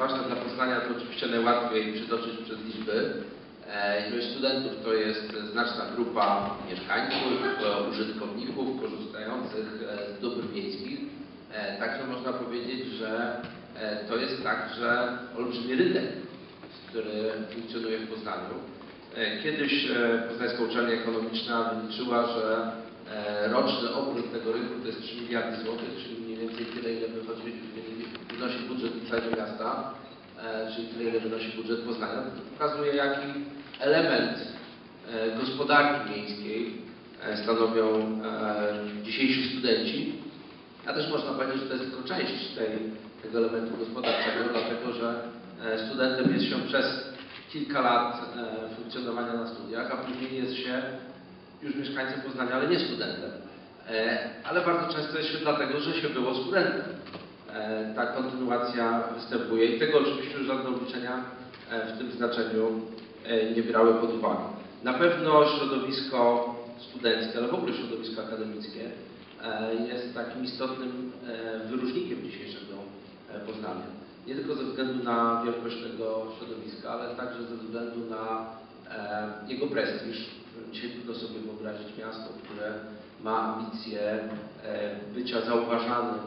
ważna dla Poznania, to oczywiście najłatwiej przytoczyć przez liczby. E, Ilość studentów to jest znaczna grupa mieszkańców, e, użytkowników korzystających e, z dóbr miejskich. Także można powiedzieć, że to jest także olbrzymi rynek, który funkcjonuje w Poznaniu. Kiedyś Poznańska Uczelnia Ekonomiczna wyliczyła, że roczny obrót tego rynku to jest 3 miliardy złotych, czyli mniej tyle, ile wychodzi, wynosi budżet całego miasta, e, czyli tyle, ile wynosi budżet Poznania. To pokazuje, jaki element e, gospodarki miejskiej e, stanowią dzisiejsi studenci. A też można powiedzieć, że to jest tylko część tej, tego elementu gospodarczego, dlatego że studentem jest się przez kilka lat funkcjonowania na studiach, a później jest się już mieszkańcem Poznania, ale nie studentem. E, Ale bardzo często jest się dlatego, że się było studentem. E, Ta kontynuacja występuje i tego oczywiście już żadne obliczenia e, w tym znaczeniu nie brały pod uwagę. Na pewno środowisko studenckie, ale w ogóle środowisko akademickie jest takim istotnym wyróżnikiem dzisiejszego Poznania. Nie tylko ze względu na wielkość tego środowiska, ale także ze względu na jego prestiż. Dzisiaj trudno sobie wyobrazić miasto, które ma ambicje e, bycia zauważanym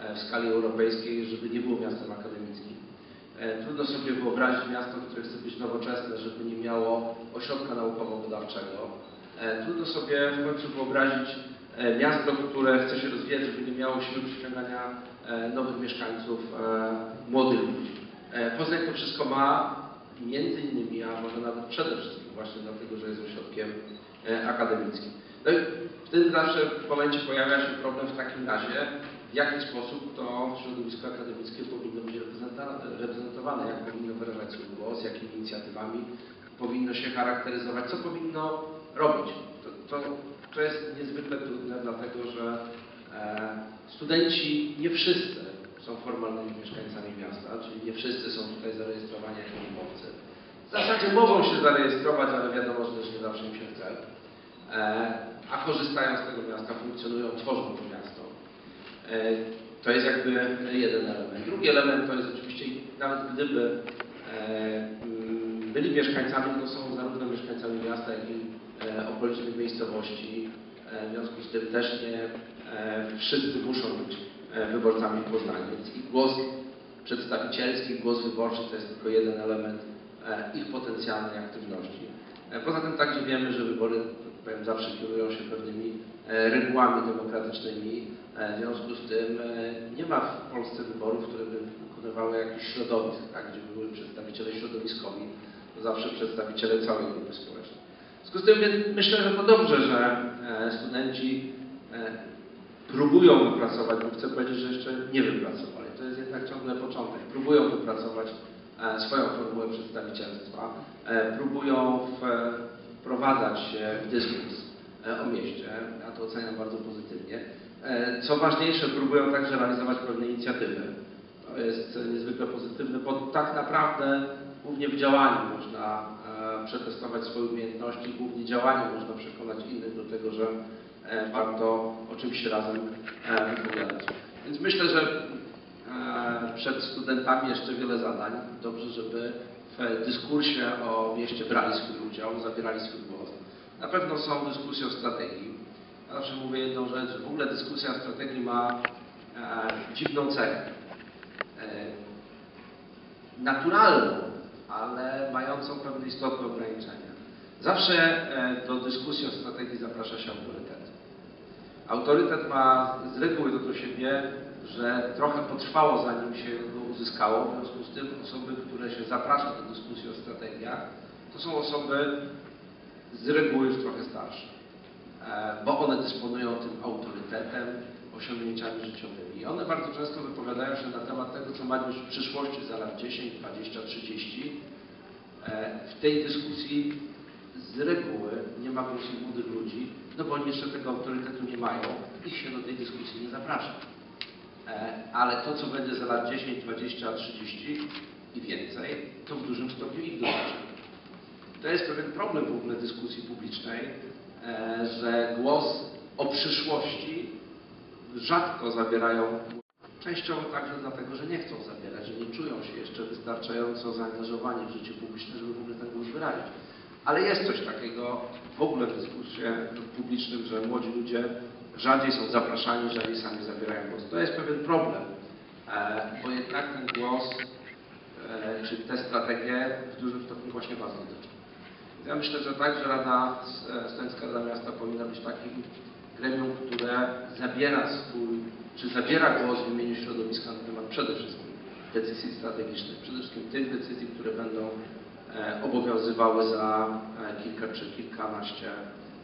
e, w skali europejskiej, żeby nie było miastem akademickim. E, Trudno sobie wyobrazić miasto, które chce być nowoczesne, żeby nie miało ośrodka naukowo-badawczego. Trudno sobie w końcu wyobrazić miasto, które chce się rozwijać, żeby nie miało siły przyciągania nowych mieszkańców, młodych ludzi. Poznań to wszystko ma między innymi, a może nawet przede wszystkim właśnie dlatego, że jest ośrodkiem e, akademickim. No i wtedy zawsze w momencie pojawia się problem w takim razie, w jaki sposób to środowisko akademickie powinno być reprezentowane, jak powinno wyrażać swój głos, jakimi inicjatywami powinno się charakteryzować, co powinno robić. To, to, to jest niezwykle trudne, dlatego że e, studenci nie wszyscy są formalnymi mieszkańcami miasta, czyli nie wszyscy są tutaj zarejestrowani jako umowcy. W zasadzie mogą się zarejestrować, ale wiadomo, że też nie zawsze im się chce. E, a korzystają z tego miasta, funkcjonują, tworzą to miasto. E, To jest jakby jeden element. Drugi element to jest oczywiście, nawet gdyby e, mm, byli mieszkańcami, to są zarówno mieszkańcami miasta, jak i okolicznych miejscowości. W związku z tym też nie wszyscy muszą być wyborcami w Poznaniu. Więc ich głos przedstawicielski, głos wyborczy to jest tylko jeden element ich potencjalnej aktywności. E, Poza tym także wiemy, że wybory powiem, zawsze kierują się pewnymi e, regułami demokratycznymi. E, W związku z tym e, nie ma w Polsce wyborów, które by wykonywały jakiś środowisk, tak, gdzie były przedstawiciele środowiskowi, to zawsze przedstawiciele całej grupy społecznej. W związku z tym myślę, że to dobrze, że e, studenci e, próbują wypracować, bo chcę powiedzieć, że jeszcze nie wypracowali. To jest jednak ciągle początek. Próbują wypracować e, swoją formułę przedstawicielstwa, e, próbują e, wprowadzać w dyskurs e, o mieście. Ja to oceniam bardzo pozytywnie. E, Co ważniejsze, próbują także realizować pewne inicjatywy. To jest e, niezwykle pozytywne, bo tak naprawdę głównie w działaniu można e, przetestować swoje umiejętności, głównie działaniu można przekonać innych do tego, że e, warto o czymś razem e, wypowiadać. Więc myślę, że e, przed studentami jeszcze wiele zadań. Dobrze, żeby w dyskursie o mieście brali swój udział, zabierali swój głos. Na pewno są dyskusje o strategii. Ja zawsze mówię jedną rzecz, w ogóle dyskusja o strategii ma e, dziwną cechę. E, naturalną, ale mającą pewne istotne ograniczenia. Zawsze e, do dyskusji o strategii zaprasza się autorytet. Autorytet ma z reguły do siebie, że trochę potrwało zanim się go uzyskało, w związku z tym osoby, które się zaprasza do dyskusji o strategiach, to są osoby z reguły już trochę starsze, e, bo one dysponują tym autorytetem, osiągnięciami życiowymi. I one bardzo często wypowiadają się na temat tego, co ma być w przyszłości za lat 10, 20, 30. E, W tej dyskusji z reguły nie ma głosu młodych ludzi, no bo oni jeszcze tego autorytetu nie mają, ich się do tej dyskusji nie zaprasza. E, Ale to, co będzie za lat 10, 20, 30 i więcej, to w dużym stopniu ich dotyczy. To jest pewien problem w ogóle dyskusji publicznej, e, że głos o przyszłości rzadko zabierają Częściowo także dlatego, że nie chcą zabierać, że nie czują się jeszcze wystarczająco zaangażowani w życie publiczne, żeby w ogóle ten głos wyrazić. Ale jest coś takiego w ogóle w dyskursie publicznym, że młodzi ludzie rzadziej są zapraszani, rzadziej sami zabierają głos. To jest pewien problem, e, bo jednak ten głos, e, czy te strategie w dużym stopniu właśnie Was dotyczą. Ja myślę, że także Rada Studencka Rada Miasta powinna być takim gremium, które zabiera swój, czy zabiera głos w imieniu środowiska na temat przede wszystkim decyzji strategicznych, przede wszystkim tych decyzji, które będą e, obowiązywały za kilka czy kilkanaście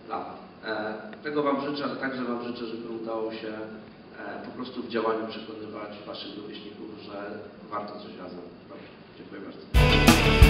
lat. E, tego Wam życzę, ale także Wam życzę, żeby udało się e, po prostu w działaniu przekonywać Waszych rówieśników, że warto coś razem robić. Dziękuję bardzo.